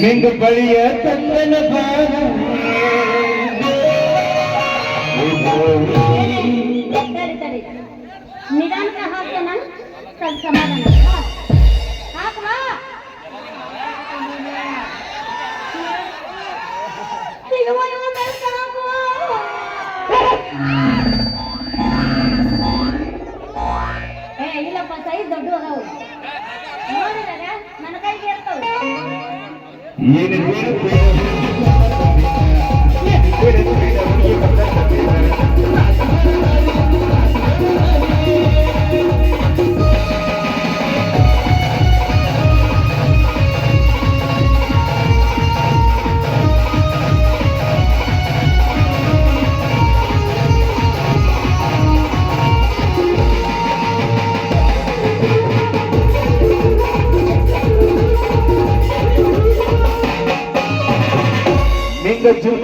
ನಿಂಗ ಬಳಿಯ ತಂದನ ಬಾರ ತಡಿ ತಡಿ ನಿಧಾನಕ ಹಾಕ್ತೇನ ಸ್ವಲ್ಪ ಸಮಾಧಾನ ಏನು ಬೇಡ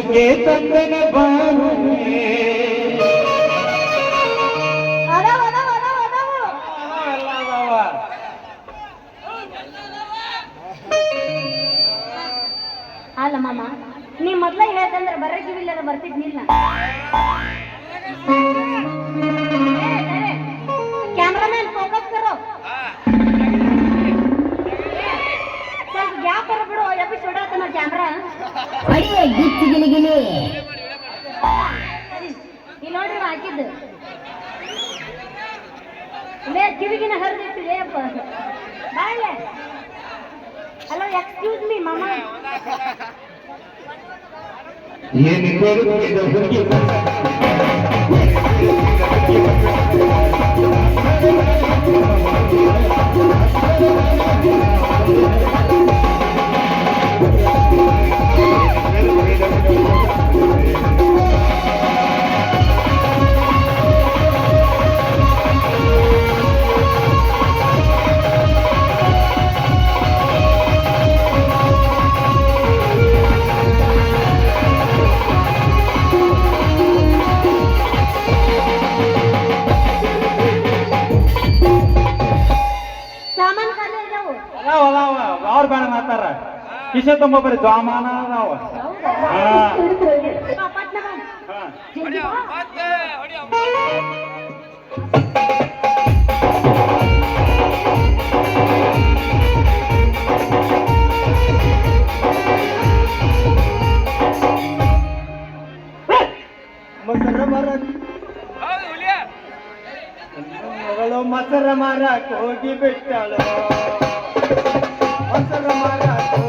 ಜುಮ್ಗೆ ತಂದನ ಅದಾವು ಅಲ್ಲ ಮಾಮ ನೀ ಮೊದ್ಲ ಹೇಳ್ತಂದ್ರೆ ಬರೇ ಕಿವಿಲ್ಲದ ಬರ್ತಿದ್ನಿಲ್ಲ. ಅಡಿಯ ಗಿಚ್ಚಿ ಗಿಲಿಗಿಲಿ ಇಲ್ಲಿ ನೋಡ್ರಿ ಹಾಕಿದ್ದು. ಲೇ ಕಿವಿಗಿನ ಹರಿದಿಟ್ಟಿದೆ ಅಪ್ಪ ಬಾಳೆ ಹಲೋ ಎಕ್ಸ್ಕ್ಯೂಸ್ ಮೀ ಮಾಮ ಏನು ಬೇಡ ಬೇಡ ಹುಡುಗಿ ಕಿಶೆ ತುಂಬ ಬರೀ ಜವಾಮಾನ ಅದಾವ ಹಾ. ಬಾ, ಪಟ್ನ ಬಾ. ಹಾ. ಜಲ್ದಿ ಬಾ. ಮೊಸರ ಮರ ಮಗಳು ಮೊಸರ ಮಾರಕ್ ಹೋಗಿ ಬಿಟ್ಟಳು ಮೊಸರ ಮಾರಕ್ ಹೋಗಿ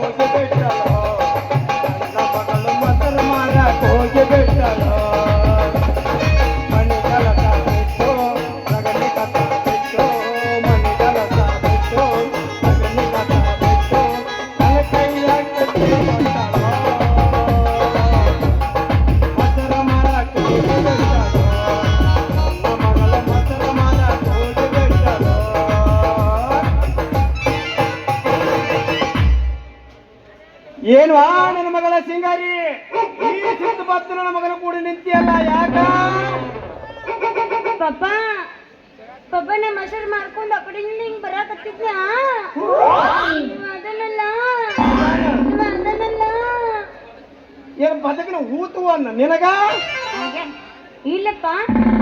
ಏನ್ವಾ ನನ್ನ ಮಗಳ ಸಿಂಗಾರಿ? ಈ ಸಿಟ್ಟು ಬತ್ತು ನನ್ನ ಮಗನ ಕೂಡ ನಿಂತಿಯಲ್ಲ ಯಾಕ? ಪಪ್ಪ ಪಪ್ಪ ನಾ ಮೊಸರು ಮಾಡ್ಕೊಂಡು ಕಡೆಯಿಂದ ಹಿಂಗ್ ಬರಾಕತ್ತಿದ್ನ? ಅದನ್ನಲ್ಲ ಅದನ್ನಲ್ಲ. ಏನ್ ಬದಕಿನ ಊತು ಅನ್ನ ನಿನಗ? ಇಲ್ಲಪ್ಪ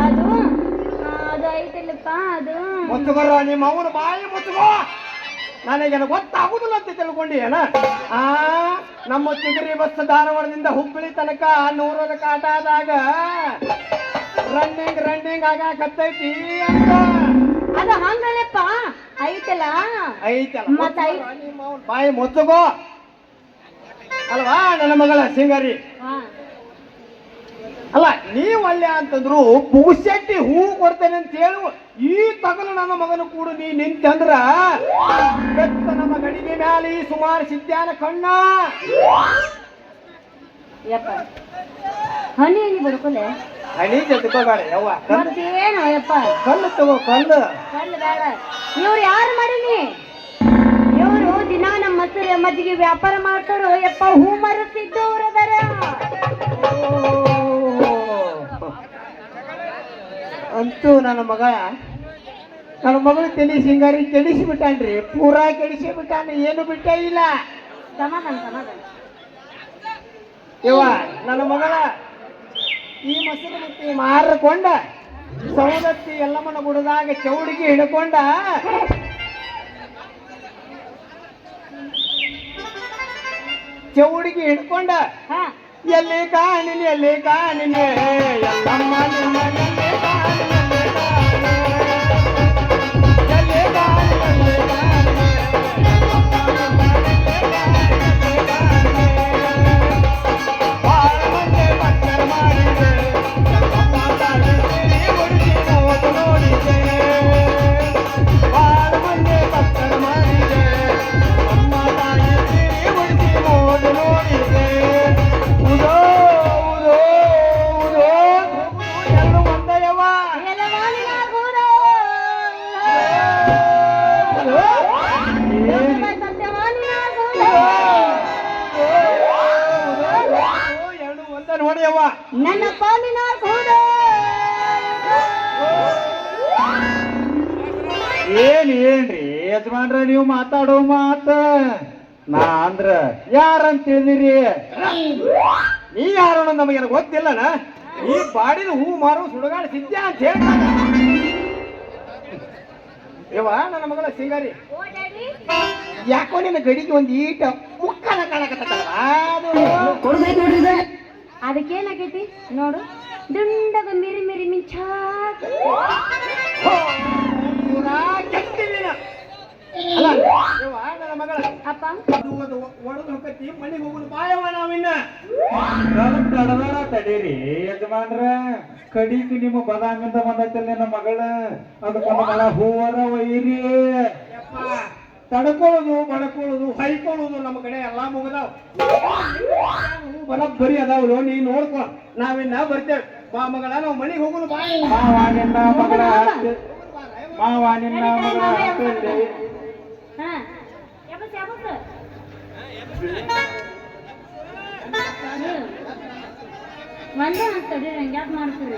ಅದು ಅದು ಐತಿಲ್ಲಪ್ಪ ಅದು. ಮುಚ್ಚುಗರ ನಿಮ್ಮ ಅವನ ಬಾಯಿ ಮುಚ್ಚುಗೋ. ನನಗೇನು ಗೊತ್ತಾಗುದಿಲ್ಲ ಅಂತ ತಿಳ್ಕೊಂಡಿ ಏನ ಆ ನಮ್ಮ ಚಿಗರಿ ಬಸ್ ಧಾರವಾಡದಿಂದ ಹುಬ್ಬಳ್ಳಿ ತನಕ ನೂರರ ಕಾಟ ಆದಾಗ ರನ್ನಿಂಗ್ ರನ್ನಿಂಗ್ ಆಗಾಕತ್ತೈತಿ ಅಂತ. ಅದು ಹಂಗಲ್ಲಪ್ಪ ಐತಲ್ಲ? ಐತಲ್ಲ. ಮತ್ತ್ ಐ- ಬಾಯಿ ಮುಚ್ಚುಗೋ. ಅಲ್ವಾ ನನ್ನ ಮಗಳ ಸಿಂಗಾರಿ? ಹಾ. ಅಲ್ಲ ನೀವ್ ಒಳ್ಳೆ ಅಂತಂದ್ರು ಪುಗುಸೆಟ್ಟಿ ಹೂ ಕೊಡ್ತೇನೆ ಅಂತ ಹೇಳು. ಈ ತಗಲು ನನ್ನ ಮಗನ ಕೂಡ ನೀ ನಿಂತಂದ್ರ ಬೆತ್ತ ನಮ್ಮ ಗಡಿಗೆ ಮ್ಯಾಲೆ ಈ ಸುಮಾರು ಸಿದ್ಧಾನ ಕಣ್ಣ. ಯಪ್ಪ. ಹನಿ ಹನಿ ಬಡ್ಕೊಲೆ ಹಣಿ ಜೊತೆಕೋಬೇಡ ಯವ್ವ ಕಲ್ಲು. ಮತ್ತೇನು ಯಪ್ಪ? ಕಲ್ಲು ತಗೋ ಕಲ್ಲು. ಕಲ್ಲು ಬೇಡ. ಇವ್ರು ಯಾರು ಮಾಡೀನಿ? ಇವರು ದಿನ ನಮ್ಮ ಮೊಸರು ಮಜ್ಜಿಗೆ ವ್ಯಾಪಾರ ಮಾಡ್ತಾರೋ ಯಪ್ಪ ಹೂ ಮರಸಿದ್ದವ್ರು ಅದಾರ. ಅಂತೂ ನನ್ನ ಮಗ ನನ್ನ ಮಗಳು ತಲೆ ಸಿಂಗಾರಿ ಕೆಡಿಸಿ ಬಿಟ್ಟಾನ್ರಿ. ಪೂರಾ ಕೆಡಿಸಿ ಬಿಟ್ಟಾನ ಏನು ಬಿಟ್ಟೆ ಇಲ್ಲ. ಸಮಾಧಾನ ಸಮಾಧಾನ ಇವ ನನ್ನ ಮಗಳ ಈ ಮೊಸರು ಮತ್ತೆ ಮಾರಿಕೊಂಡ ಸೌದತ್ತಿ ಎಲ್ಲಮ್ಮನ ಗುಡದಾಗ ಚೌಡಿಗೆ ಹಿಡ್ಕೊಂಡ ಚೌಡಿಗೆ ಹಿಡ್ಕೊಂಡ ಹಾ. ಎಲ್ಲಿ ಕಾಣಿನಿ ಎಲ್ಲಿ ಕಾಣಿನಿ ಎಲ್ಲಮ್ಮ ಯಜಮಾನ್ರ ನೀವು ಮಾತಾಡೋ ಮಾತ. ನಾ ಅಂದ್ರ ಯಾರಂತ ತಿಳಿದಿರಿ ನೀ ಯಾರು ನಮಗೆ ಗೊತ್ತಿಲ್ಲನ? ಈ ಬಾಡಿನ ಹೂ ಮಾರು ಸುಡುಗಾಡು ಸಿದ್ಧ ಅಂತ ಹೇಳ್ತಾನ ಇವ ನನ್ನ ಮಗಳ ಸಿಂಗಾರಿ ಯಾಕೋ ನಿನ್ನ ಗಡಿಗೆ ಒಂದು ಈಟ ಮುಕ್ಕನ ಕಾಣಕತ್ತಲ್ಲ ಅದು. ಕೊಡ್ಬೇಕು ನೋಡ್ರಿ ಅದಕ್ಕೇನಾಗೈತಿ ನೋಡು. ದುಂಡಗ ಮಿರಿ ಮಿರಿ ಮಿಂಚಾಕ ಹೋ, ಪೂರಾ ಕೆಟ್ಟಿದ್ದೀನ. ಅಲ್ಲ ಇವ ನನ್ನ ಮಗಳ ಅಪ್ಪ? ಅದು ಒಂದು ಒಡೆದು ಹೊಕ್ಕತ್ತಿ ಮನೆಗೆ ಹೋಗುದು ಬಾಯವ ನಾವಿನ್ನ ಸ್ವಲ್ಪ ತಡದಾರ ತಡೀರಿ ಯಜಮಾನ್ರ. ಕಡಿಗೆ ನಿಮ್ಮ ಬದಾಂಗಂದ ಬಂದೈತಲ್ಲ ನನ್ನ ಮಗಳ. ಅದಕ್ಕೊಂದು ಮಳ ಹೂವರ ಒಯ್ಯಿರಿ. ಯಪ್ಪ, ತಡ್ಕೊಳ್ಳೋದು ಬಡ್ಕೊಳ್ಳೋದು ಹೈಕೊಳ್ಳೋದು ನಮ್ಮ ಕಡೆ ಎಲ್ಲಾ ಮುಗದಾವ್. ಬರಬ್ಬರಿ ಅದಾವ್ರು ನೀ ನೋಡ್ಕೊ. ನಾವಿನ್ನ ಬರ್ತೇವೆ. ಬಾ ಮಗಳ ನಾವು ಮನೆಗೆ ಹೋಗೋದು ಬಾ ಮಾವ ನಿನ್ನ ಮಗಳ ಮಾವ ನಿನ್ನ ಮಗಳ ಒಂದೇ ಅಂತ ತಡೀರಿ ಯಾಕೆ ಮಾಡ್ತೀರಿ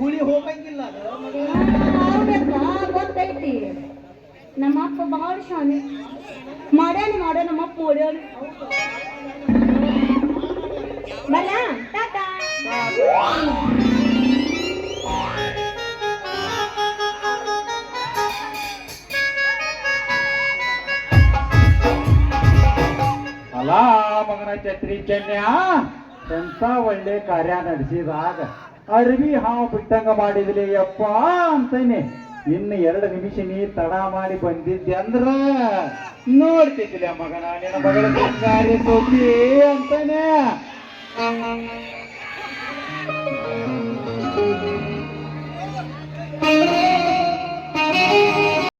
ಹುಳಿ ಹೋಗಂಗಿಲ್ಲ ಗೊತ್ತೈತಿ. ನಮ್ಮ ಅಪ್ಪ ಬಹಳ ಶಾನೆ ಮಾಡ್ಯಾನ ಮಾಡ ನಮ್ಮ ಅಪ್ಪ ಮಾಡ್ಯಾನ ಬಲ ಟಾಟಾ. ಅಲ್ಲ ಮಗನ ಛತ್ರಿ ಚೆನ್ಯ ಎಂತ ಒಳ್ಳೆ ಕಾರ್ಯ ನಡೆಸಿದಾಗ ಅರಿವಿ ಹಾವು ಬಿಟ್ಟಂಗ ಮಾಡಿದ್ಲಿ, ಯಪ್ಪ ಅಂತೇನೆ. ಇನ್ನು ಎರಡು ನಿಮಿಷ ನೀ ತಡ ಮಾಡಿ ಬಂದಿದ್ದೆ ಅಂದ್ರ ನೋಡ್ತಿದ್ದಿಲ್ಲ ಮಗನ, ನಿನ್ನ ಮಗಳ ಕಾರ್ಯ ಸೋತಿ ಅಂತಾನೆ.